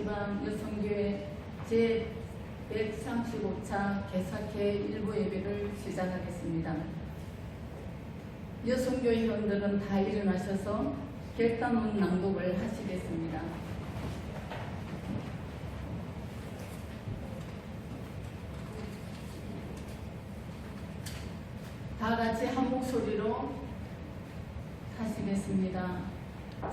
한국지방 여성교회 제 135차 개사회 일부 예배를 시작하겠습니다. 여성교회 회원들은 다 일어나셔서 결단문 낭독을 하시겠습니다. 다 같이 한 목소리로 하시겠습니다.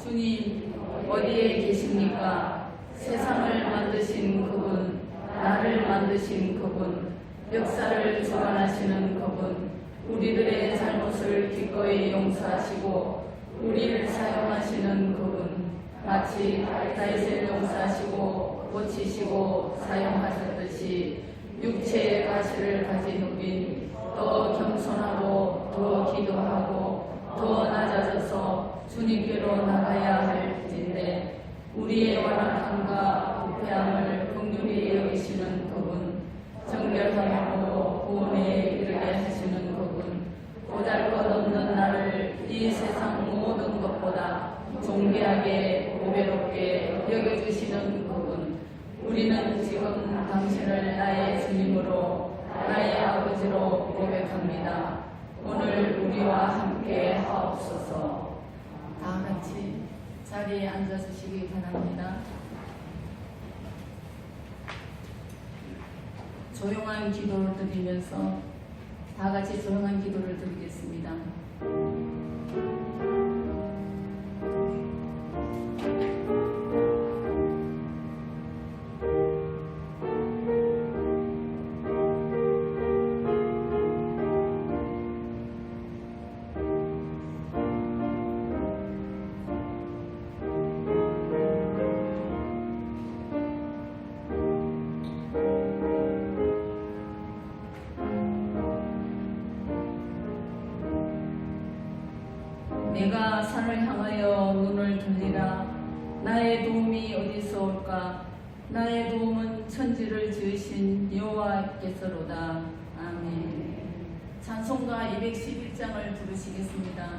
주님, 어디에 계십니까? 세상을 만드신 그분, 나를 만드신 그분, 역사를 주관하시는 그분, 우리들의 잘못을 기꺼이 용서하시고, 우리를 사용하시는 그분, 마치 다윗을 용서하시고, 고치시고, 사용하셨듯이 육체의 가시를 가진 우리 더 겸손하고, 더 기도하고, 더 낮아져서 주님께로 나가야 할텐데 우리의 완악함과 부패함을 긍휼히 여기시는 그분 정결함으로 구원에 이르게 하시는 그분 보잘것없는 나를 이 세상 모든 것보다 존귀하게 고배롭게 여겨주시는 그분 우리는 지금 당신을 나의 주님으로 나의 아버지로 고백합니다. 오늘 우리와 함께 하옵소서. 다 같이 자리에 앉아주시기 바랍니다. 조용한 기도를 드리면서 다 같이 조용한 기도를 드리겠습니다. 산을 향하여 눈을 들리라. 나의 도움이 어디서 올까? 나의 도움은 천지를 지으신 여호와께서로다. 아멘. 찬송가 211장을 부르시겠습니다.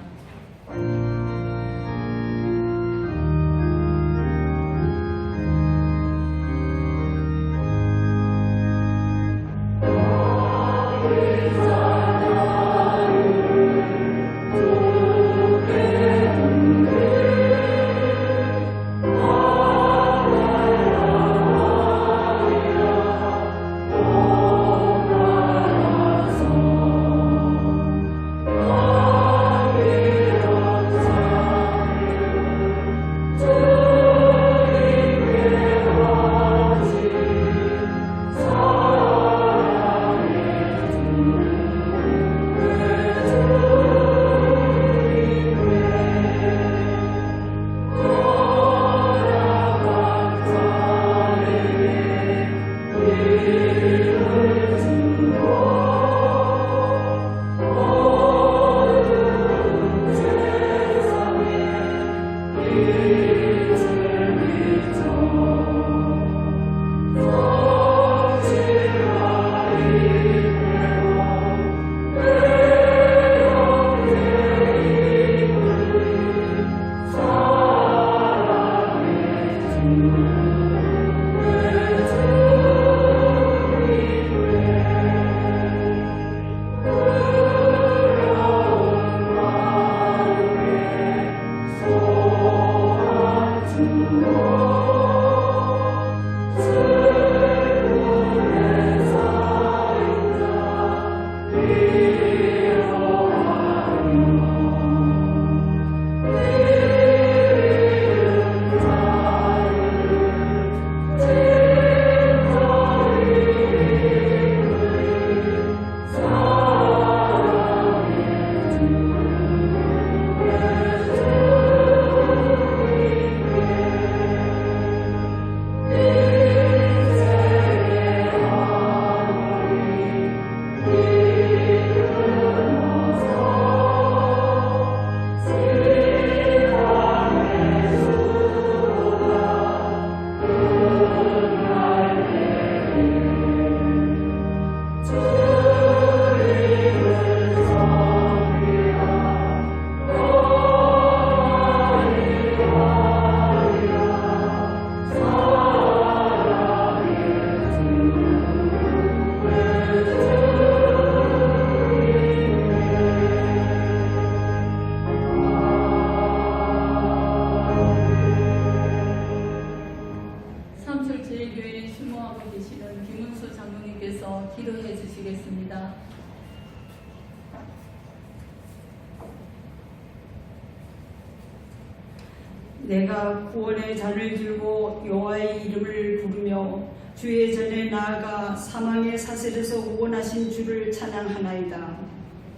내가 구원의 잔을 들고 여호와의 이름을 부르며 주의 전에 나아가 사망의 사슬에서 구원하신 주를 찬양하나이다.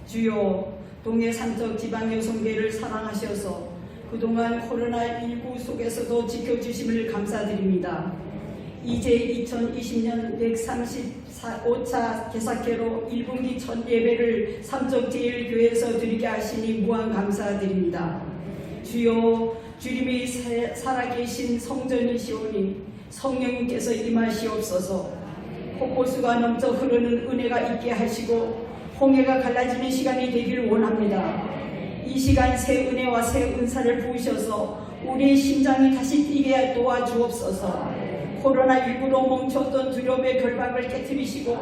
주여 동해 산적 지방 여성계를 사랑하셔서 그동안 코로나19 속에서도 지켜주심을 감사드립니다. 이제 2020년 135차 개사회로 1분기 첫 예배를 삼적제일교회에서 드리게 하시니 무한 감사드립니다. 주여 주님이 새- 살아계신 성전이시오니 성령님께서 임하시옵소서 폭포수가 넘쳐 흐르는 은혜가 있게 하시고 홍해가 갈라지는 시간이 되기를 원합니다. 이 시간 새 은혜와 새 은사를 부으셔서 우리의 심장이 다시 뛰게 도와주옵소서. 코로나19로 멈췄던 두려움의 결박을 깨뜨리시고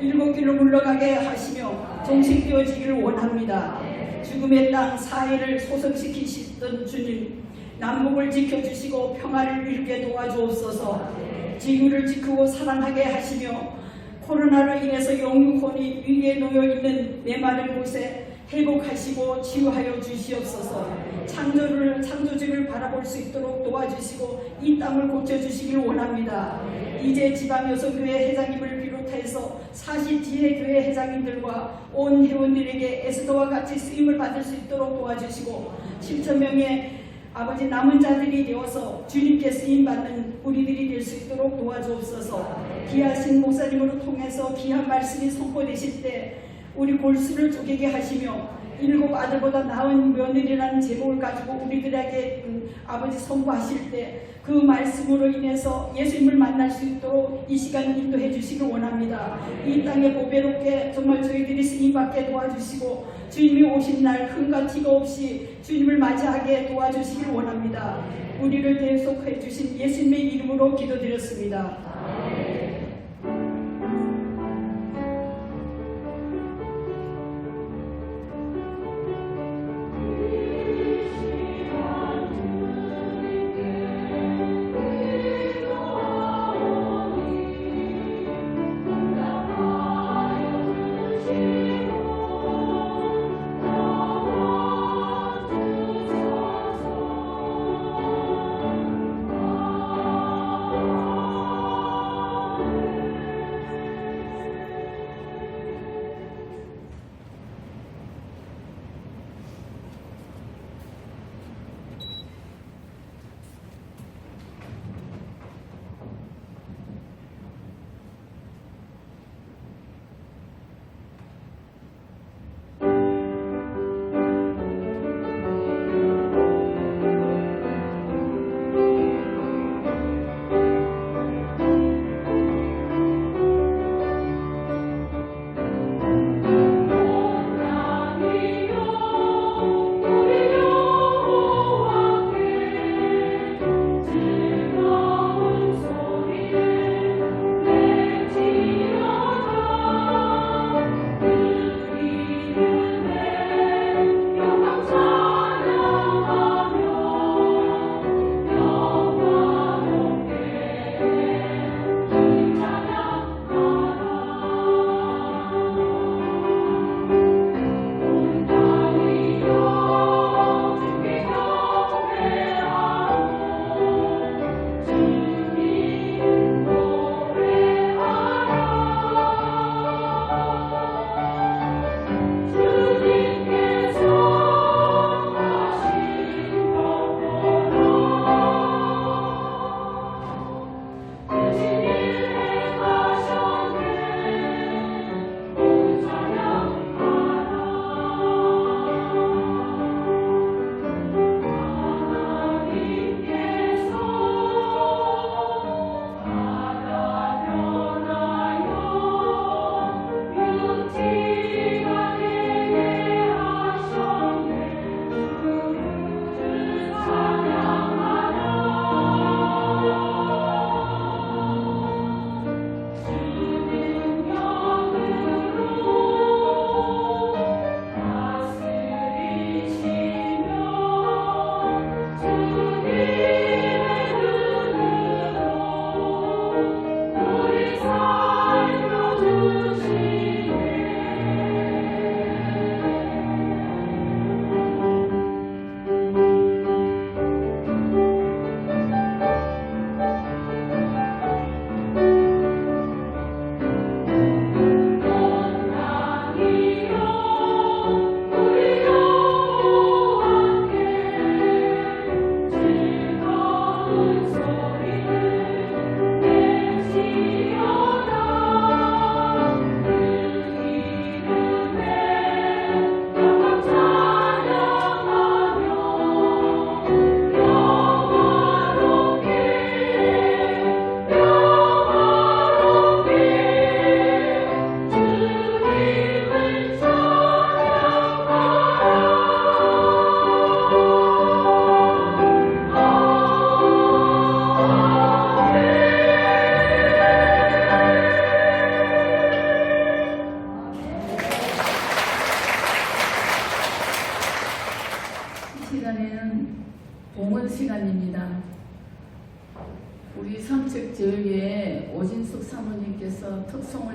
일곱 길로 물러가게 하시며 정식되어지기를 원합니다. 죽음의 땅 사해를 소성시키시던 주님 남북을 지켜주시고 평화를 이루게 도와주옵소서 지구를 지키고 사랑하게 하시며 코로나로 인해서 영육혼이 위기에 놓여 있는 메마른 곳에 회복하시고 치유하여 주시옵소서. 창조를 창조주를 바라볼 수 있도록 도와주시고 이 땅을 고쳐주시길 원합니다. 이제 지방 여성교회 회장님을 비롯해서 40지회 교회 회장님들과 온 회원들에게 에스더와 같이 쓰임을 받을 수 있도록 도와주시고 7천 명의 아버지 남은 자들이 되어서 주님께 쓰임 받는 우리들이 될 수 있도록 도와주옵소서. 귀하신 목사님으로 통해서 귀한 말씀이 선포되실 때 우리 골수를 쪼개게 하시며 일곱 아들보다 나은 며느리라는 제목을 가지고 우리들에게 음, 아버지 선포하실 때 그 말씀으로 인해서 예수님을 만날 수 있도록 이 시간 인도해 주시길 원합니다. 이 땅에 보배롭게 정말 저희들이 쓰임받게 도와주시고 주님이 오신 날 큰가 티가 없이 주님을 맞이하게 도와주시길 원합니다. 우리를 대속해 주신 예수님의 이름으로 기도드렸습니다.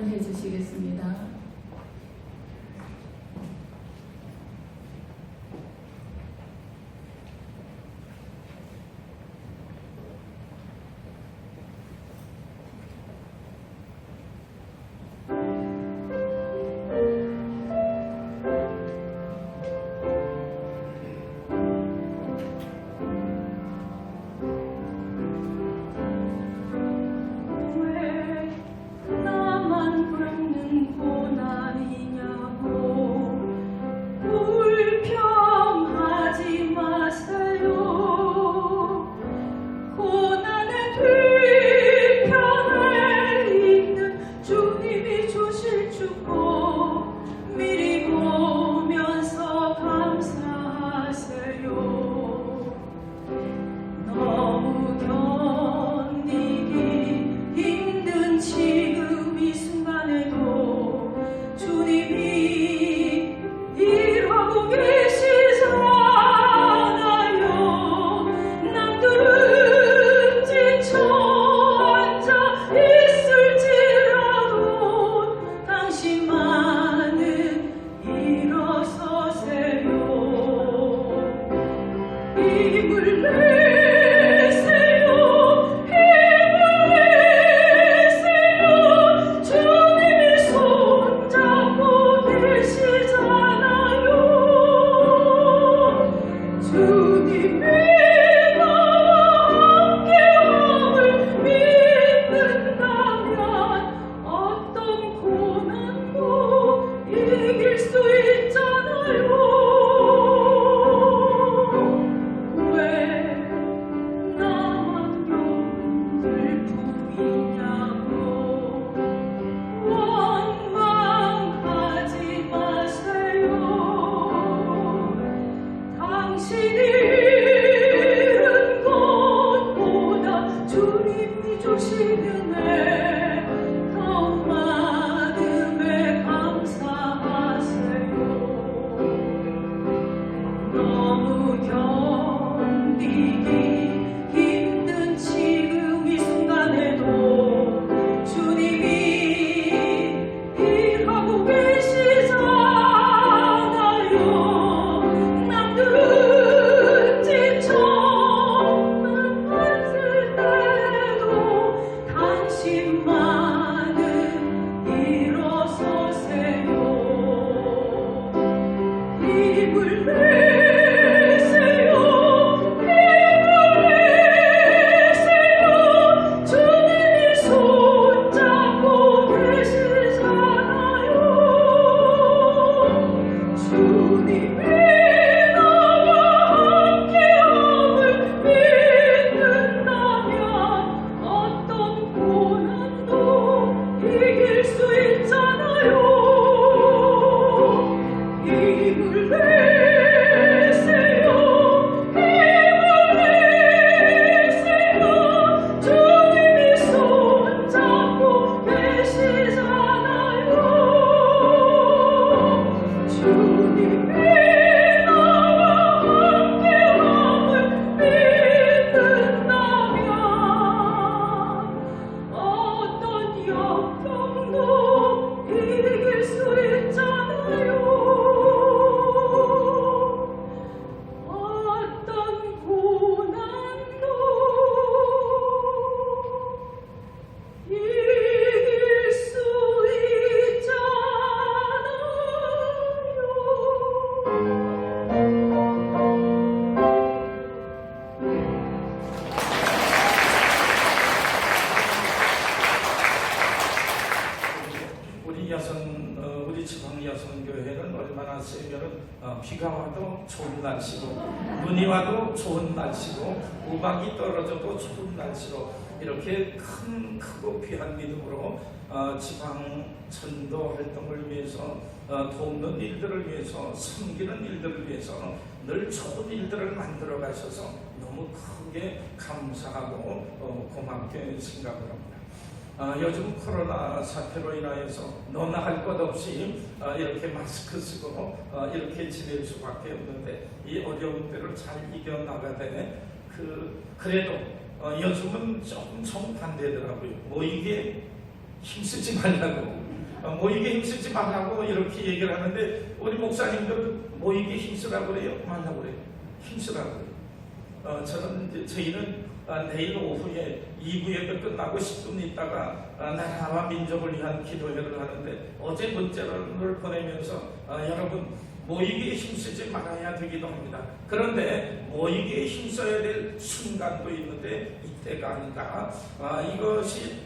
말씀을 해주시겠습니다. Amém. 쓰면은 어, 비가 와도 좋은 날씨고 눈이 와도 좋은 날씨고 우박이 떨어져도 좋은 날씨로 이렇게 큰 크고 귀한 믿음으로 어, 지방 전도 활동을 위해서 어, 돕는 일들을 위해서 섬기는 일들을 위해서 늘 좋은 일들을 만들어 가셔서 너무 크게 감사하고 고맙게 생각을 합니다. 아, 요즘 코로나 사태로 인하여서 너나 할 것 없이 아, 이렇게 마스크 쓰고 어, 이렇게 지낼 수밖에 없는데 이 어려운 때를 잘 이겨나가되 그, 그래도 어, 요즘은 조금 정반대더라고요. 모이게 힘쓰지 말라고 어, 모이게 힘쓰지 말라고 이렇게 얘기를 하는데 우리 목사님들 모이게 힘쓰라고 그래요? 말라고 그래요? 힘쓰라고 그래요. 저는 저희는 아, 내일 오후에 2부 예배 끝나고 10분 있다가 어, 나라와 민족을 위한 기도회를 하는데 어제 문자를 보내면서 어, 여러분 모이기에 힘쓰지 말아야 되기도 합니다. 그런데 모이기에 힘써야 될 순간도 있는데 이때가 아닌가 아, 이것이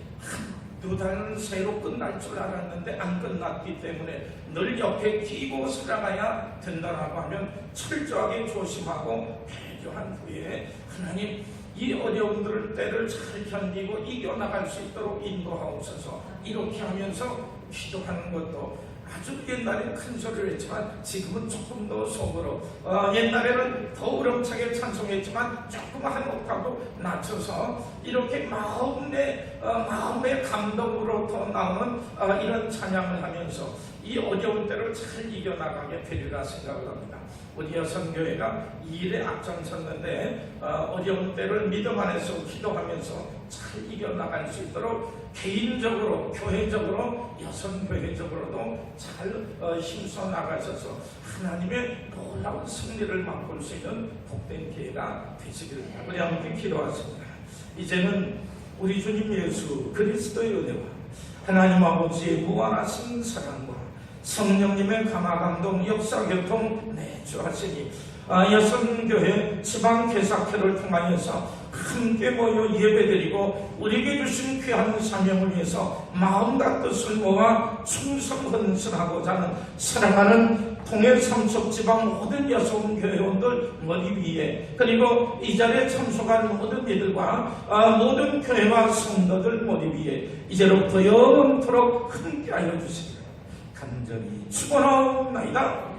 두 달은 새로 끝날 줄 알았는데 안 끝났기 때문에 늘 옆에 끼고 살아가야 된다라고 하면 철저하게 조심하고 배교한 후에 하나님 이 어려운 때를 잘 견디고 이겨나갈 수 있도록 인도하옵소서 이렇게 하면서 기도하는 것도 아주 옛날에 큰 소리를 했지만 지금은 조금 더 속으로 어, 옛날에는 더 우렁차게 찬송했지만 조금 한 옥타브 낮춰서 이렇게 마음의 어, 마음의 감동으로부터 나오는 어, 이런 찬양을 하면서 이 어려운 때를 잘 이겨나가게 되리라 생각을 합니다. 우리 여성교회가 이 일에 앞장섰는데 어, 어려운 때를 믿음 안에서 기도하면서 잘 이겨나갈 수 있도록 개인적으로, 교회적으로, 여성교회적으로도 잘 어, 힘써 나가셔서 하나님의 놀라운 승리를 맛볼 수 있는 복된 기회가 되시기를 우리 함께 기도하십니다. 이제는 우리 주님 예수 그리스도의 은혜와 하나님 아버지의 무한하신 사랑과 성령님의 감화 감동 역사 교통 내 주하시니 아, 여성교회 지방개사회를 통하여서 함께 모여 예배드리고 우리에게 주신 귀한 사명을 위해서 마음과 뜻을 모아 충성헌신하고자 하는 사랑하는 통일 삼척 지방 모든 여성교회원들 머리 위에 그리고 이 자리에 참석한 모든 이들과 아, 모든 교회와 성도들 머리 위에 이제로부터 영원토록 함께하여 주시기를 간절히 축원하옵나이다.